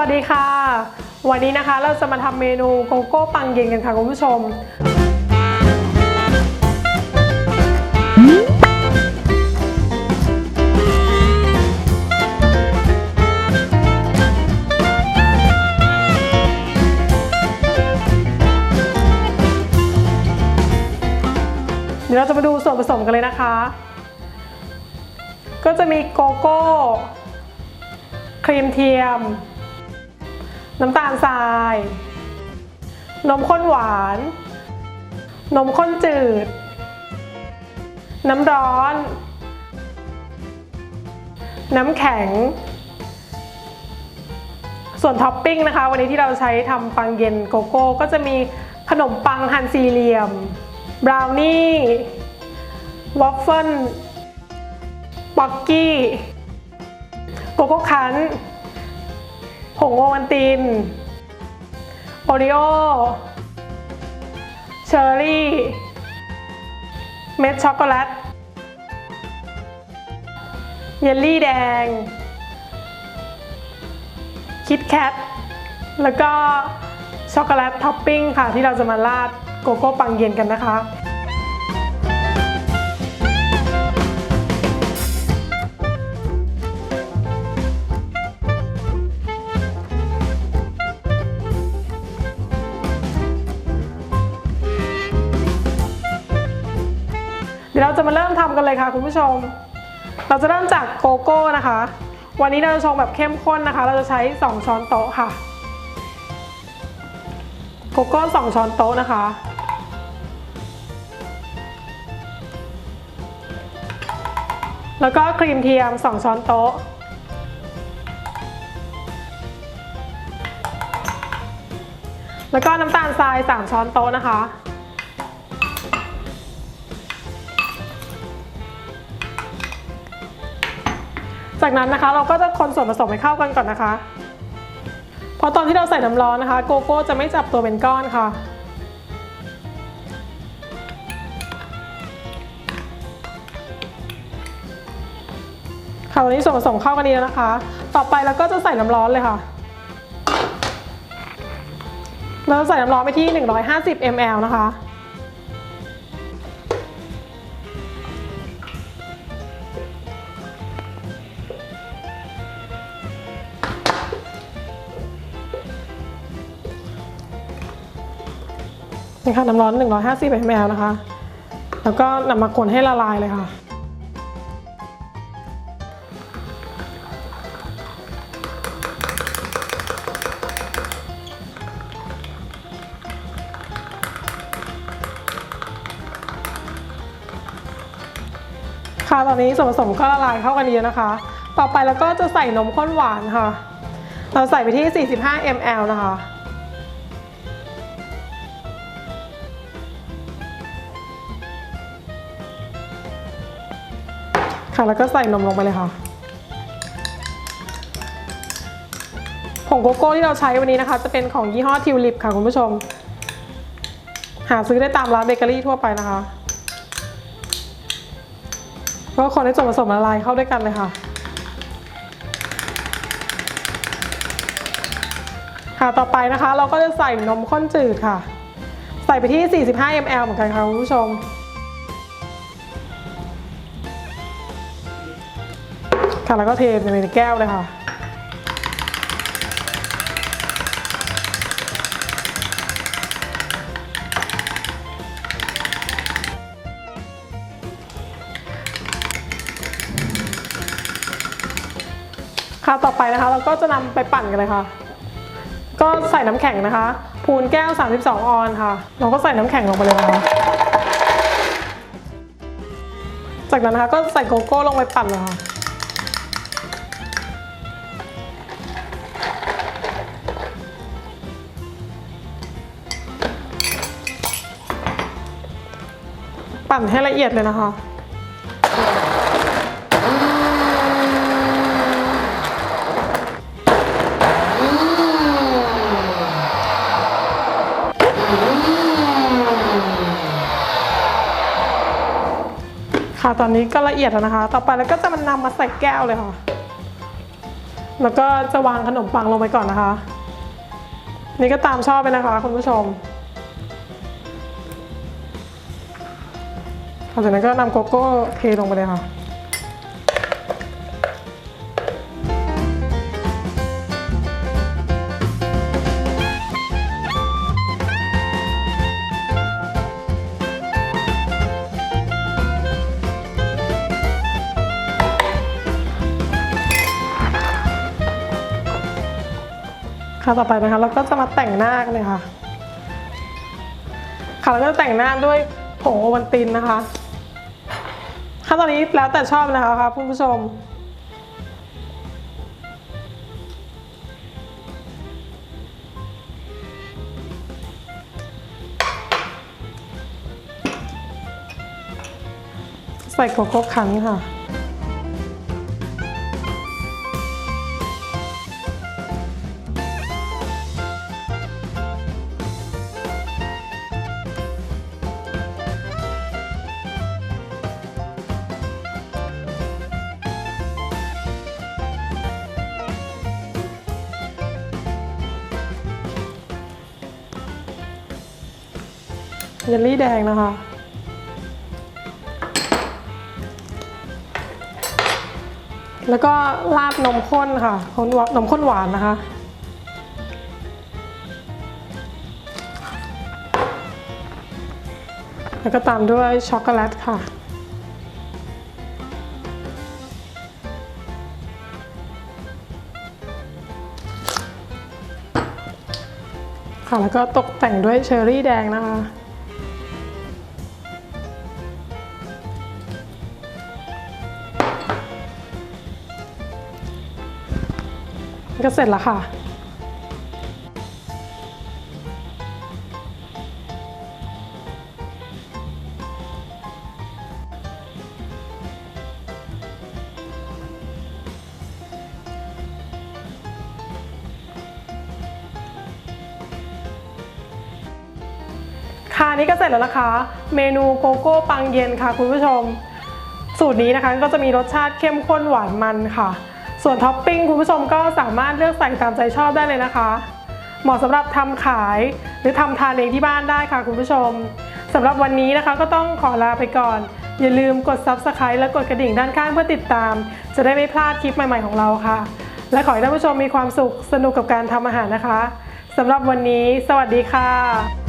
วัสดีค่ะ วันนี้นะคะเราจะมาทำเมนูโกโก้ปังเย็นกันค่ะคุณผู้ชม เดี๋ยวเราจะมาดูส่วนผสมกันเลยนะคะ ก็จะมีโกโก้ ครีมเทียม น้ำตาลทราย นมข้นหวาน นมข้นจืด น้ำร้อน น้ำแข็ง ส่วนท็อปปิ้งนะคะ วันนี้ที่เราใช้ทำปังเย็นโกโก้ ก็จะมีขนมปังฮันซีเรียม บราวนี่ วอฟเฟิลป๊อกกี้ โกโก้คัน ผงโอวันติน โอริโอ เชอร์รี่ เม็ดช็อกโกแลต เยลลี่แดง คิดแคท แล้วก็ช็อกโกแลตท็อปปิ้งค่ะที่เราจะมาราดโกโก้ปังเย็นกันนะคะ ดี๋ยวเราจะมาเริ่มทำกันเลยค่ะคุณผู้ชม เราจะเริ่มจากโกโก้นะคะ วันนี้เราจะชงแบบเข้มข้นนะคะ เราจะใช้ 2 ช้อนโต๊ะค่ะ โกโก้ 2 ช้อนโต๊ะนะคะ แล้วก็ครีมเทียม 2 ช้อนโต๊ะแล้วก็น้ำตาลทราย 3 ช้อนโต๊ะนะคะ จากนั้นนะคะ เราก็จะคนส่วนผสมให้เข้ากันก่อนนะคะ เพราะตอนที่เราใส่น้ำร้อนนะคะ โกโก้จะไม่จับตัวเป็นก้อนค่ะค่ะตอนนี้ส่วนผสมเข้ากันดีแล้วนะคะ ต่อไปเราก็จะใส่น้ำร้อนเลยค่ะ เราใส่น้ำร้อนไปที่ 150 ml นะคะ นี่ค่ะน้ำร้อน 150 ml นะคะ แล้วก็นำมาคนให้ละลายเลยค่ะค่ะตอนนี้ส่วนผสมก็ละลายเข้ากันดีนะคะ ต่อไปเราก็จะใส่นมข้นหวานค่ะ เราใส่ไปที่ 45 ml นะคะ ค่ะ แล้วก็ใส่นมลงไปเลยค่ะ ผงโกโก้ที่เราใช้วันนี้นะคะ จะเป็นของยี่ห้อทิวลิปค่ะคุณผู้ชม หาซื้อได้ตามร้านเบเกอรี่ทั่วไปนะคะก็คนให้ส่วนผสมละลายเข้าด้วยกันเลยค่ะ ค่ะต่อไปนะคะ เราก็จะใส่นมข้นจืดค่ะ ใส่ไปที่ 45 ml เหมือนกันค่ะคุณผู้ชม ค่ะแล้วก็เทในแก้วเลยค่ะ ค่ะต่อไปนะคะเราก็จะนำไปปั่นกันเลยค่ะ ก็ใส่น้ำแข็งนะคะ พูนแก้ว 32 ออนค่ะ เราก็ใส่น้ำแข็งลงไปเลยนะคะจากนั้นนะคะก็ใส่โกโก้ลงไปปั่นเลยค่ะ ปั่นให้ละเอียดเลยนะคะค่ะตอนนี้ก็ละเอียดแล้วนะคะ ต่อไปเราก็จะมันนำมาใส่แก้วเลยค่ะ แล้วก็จะวางขนมปังลงไปก่อนนะคะ นี่ก็ตามชอบไปนะคะคุณผู้ชม ลังจากนั้นก็นำโกโก้เทลงไปเลยค่ะค่ะต่อไปนะคะเราก็จะมาแต่งหน้ากันเลยค่ะ ค่ะเราก็จะแต่งหน้าด้วยผงโอวัลตินนะคะ ค่ะตอนนี้แล้วแต่ชอบนะคะค่ะคุณผู้ชม ใส่โกโก้คั้นค่ะ เยลลี่แดงนะคะ แล้วก็ราดนมข้นค่ะนมข้นหวานนะคะแล้วก็ตามด้วยช็อกโกแลตค่ะ ค่ะ แล้วก็ตกแต่งด้วยเชอร์รี่แดงนะคะ ก็เสร็จแล้วค่ะ ค่ะนี่ก็เสร็จแล้วนะคะ เมนูโกโก้ปังเย็นค่ะคุณผู้ชม สูตรนี้นะคะก็จะมีรสชาติเข้มข้นหวานมันค่ะ ส่วนท็อปปิ้งคุณผู้ชมก็สามารถเลือกใส่ตามใจชอบได้เลยนะคะ เหมาะสำหรับทำขายหรือทำทานเองที่บ้านได้ค่ะคุณผู้ชมสำหรับวันนี้นะคะก็ต้องขอลาไปก่อน อย่าลืมกด Subscribe และกดกระดิ่งด้านข้างเพื่อติดตาม จะได้ไม่พลาดคลิปใหม่ ๆของเราค่ะ และขอให้ท่านผู้ชมมีความสุขสนุกกับการทำอาหารนะคะสำหรับวันนี้ สวัสดีค่ะ